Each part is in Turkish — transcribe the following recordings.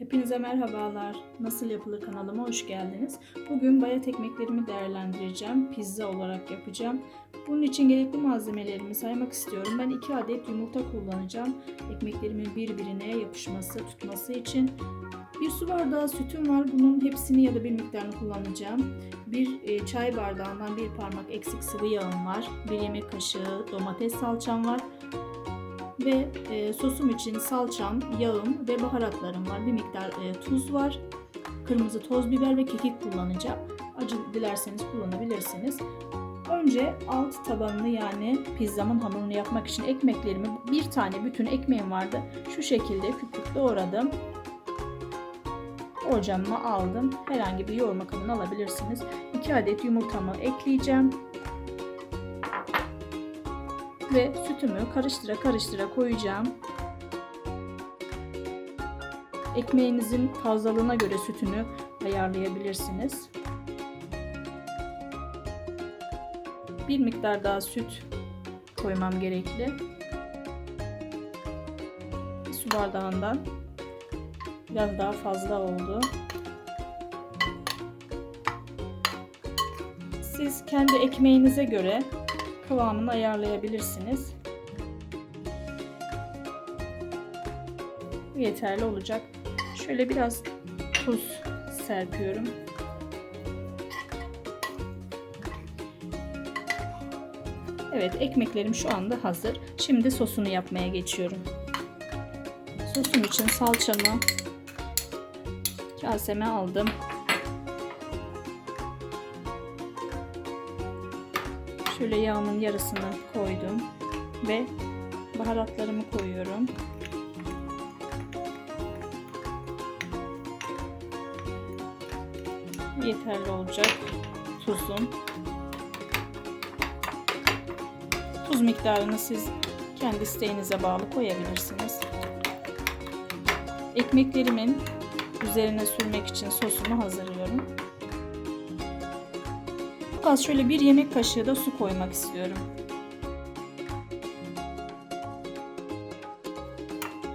Hepinize merhabalar. Nasıl yapılır kanalıma hoş geldiniz. Bugün bayat ekmeklerimi değerlendireceğim. Pizza olarak yapacağım. Bunun için gerekli malzemelerimi saymak istiyorum. Ben 2 adet yumurta kullanacağım. Ekmeklerimin birbirine yapışması, tutması için. Bir su bardağı sütüm var. Bunun hepsini ya da bir miktarını kullanacağım. Bir e, çay bardağından bir parmak eksik sıvı yağım var. Bir yemek kaşığı domates salçam var ve e, sosum için salçam, yağım ve baharatlarım var. Bir miktar e, tuz var. Kırmızı toz biber ve kekik kullanacağım. Acı dilerseniz kullanabilirsiniz. Önce alt tabanını yani pizzamın hamurunu yapmak için ekmeklerimi bir tane bütün ekmeğim vardı. Şu şekilde küp küp doğradım. Ocağıma aldım. Herhangi bir yoğurma kabını alabilirsiniz. 2 adet yumurtamı ekleyeceğim ve sütümü karıştıra karıştıra koyacağım. Ekmeğinizin fazlalığına göre sütünü ayarlayabilirsiniz. Bir miktar daha süt koymam gerekli. Bir su bardağından biraz daha fazla oldu. Siz kendi ekmeğinize göre kıvamını ayarlayabilirsiniz. Yeterli olacak. Şöyle biraz tuz serpiyorum. Evet ekmeklerim şu anda hazır. Şimdi sosunu yapmaya geçiyorum. Sosum için salçamı kaseme aldım. Şöyle yağımın yarısını koydum ve baharatlarımı koyuyorum. Yeterli olacak tuzum. Tuz miktarını siz kendi isteğinize bağlı koyabilirsiniz. Ekmeklerimin üzerine sürmek için sosumu hazırlıyorum. Çok az şöyle bir yemek kaşığı da su koymak istiyorum.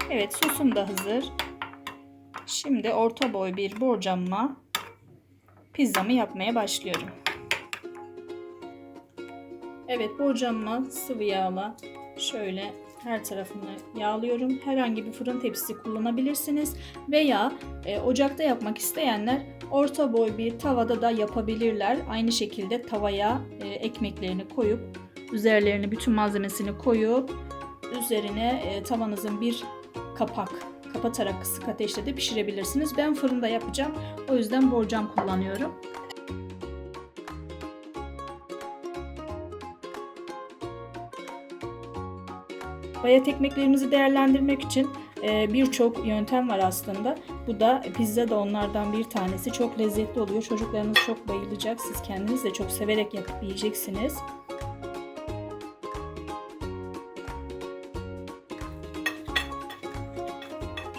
Evet sosum da hazır. Şimdi orta boy bir borcamla pizzamı yapmaya başlıyorum. Evet borcamla sıvı yağla şöyle her tarafını yağlıyorum. Herhangi bir fırın tepsisi kullanabilirsiniz veya e, ocakta yapmak isteyenler orta boy bir tavada da yapabilirler. Aynı şekilde tavaya e, ekmeklerini koyup üzerlerine bütün malzemesini koyup üzerine e, tavanızın bir kapak kapatarak kısık ateşte de pişirebilirsiniz. Ben fırında yapacağım. O yüzden borcam kullanıyorum. Bayat ekmeklerimizi değerlendirmek için e, birçok yöntem var aslında. Bu da pizza da onlardan bir tanesi. Çok lezzetli oluyor. Çocuklarınız çok bayılacak. Siz kendiniz de çok severek yapıp yiyeceksiniz.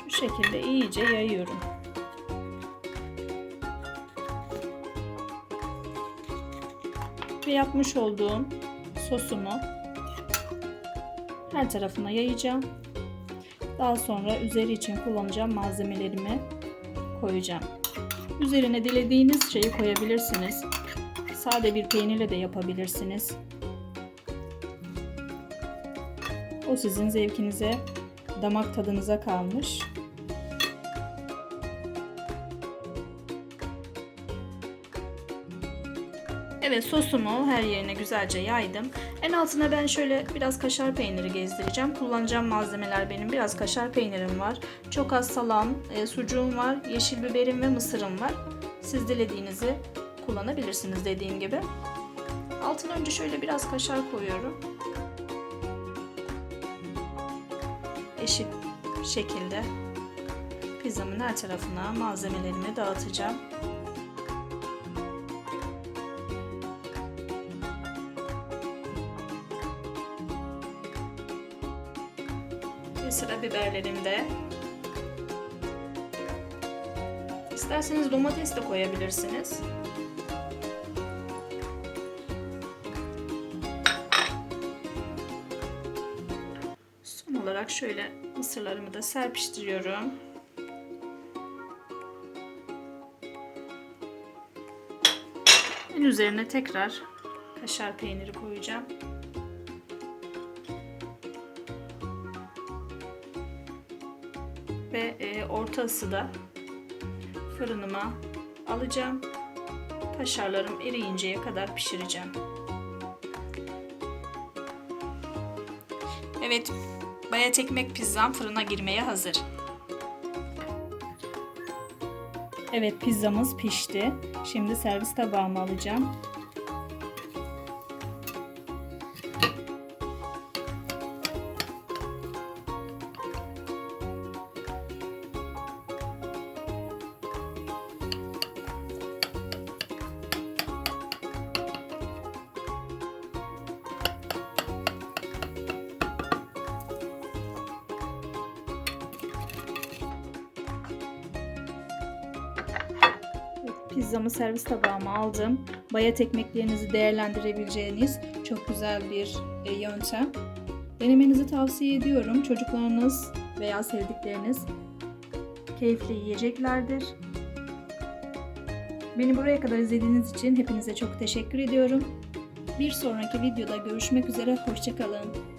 Şu şekilde iyice yayıyorum. Ve yapmış olduğum sosumu her tarafına yayacağım. Daha sonra üzeri için kullanacağım malzemelerimi koyacağım. Üzerine dilediğiniz şeyi koyabilirsiniz. Sade bir peynirle de yapabilirsiniz. O sizin zevkinize, damak tadınıza kalmış. Evet sosumu her yerine güzelce yaydım. En altına ben şöyle biraz kaşar peyniri gezdireceğim. Kullanacağım malzemeler benim biraz kaşar peynirim var. Çok az salam, e, sucuğum var, yeşil biberim ve mısırım var. Siz dilediğinizi kullanabilirsiniz dediğim gibi. Altına önce şöyle biraz kaşar koyuyorum. Eşit şekilde pizzamın her tarafına malzemelerimi dağıtacağım. Şimdi sıra biberlerimde. İsterseniz domates de koyabilirsiniz. Son olarak şöyle mısırlarımı da serpiştiriyorum. En üzerine tekrar kaşar peyniri koyacağım. Ve e, orta ısıda fırınıma alacağım. Kaşarlarım eriyinceye kadar pişireceğim. Evet, bayat ekmek pizzam fırına girmeye hazır. Evet, pizzamız pişti. Şimdi servis tabağıma alacağım. Pizzamı servis tabağıma aldım. Bayat ekmeklerinizi değerlendirebileceğiniz çok güzel bir e, yöntem. Denemenizi tavsiye ediyorum. Çocuklarınız veya sevdikleriniz keyifli yiyeceklerdir. Beni buraya kadar izlediğiniz için hepinize çok teşekkür ediyorum. Bir sonraki videoda görüşmek üzere. Hoşçakalın.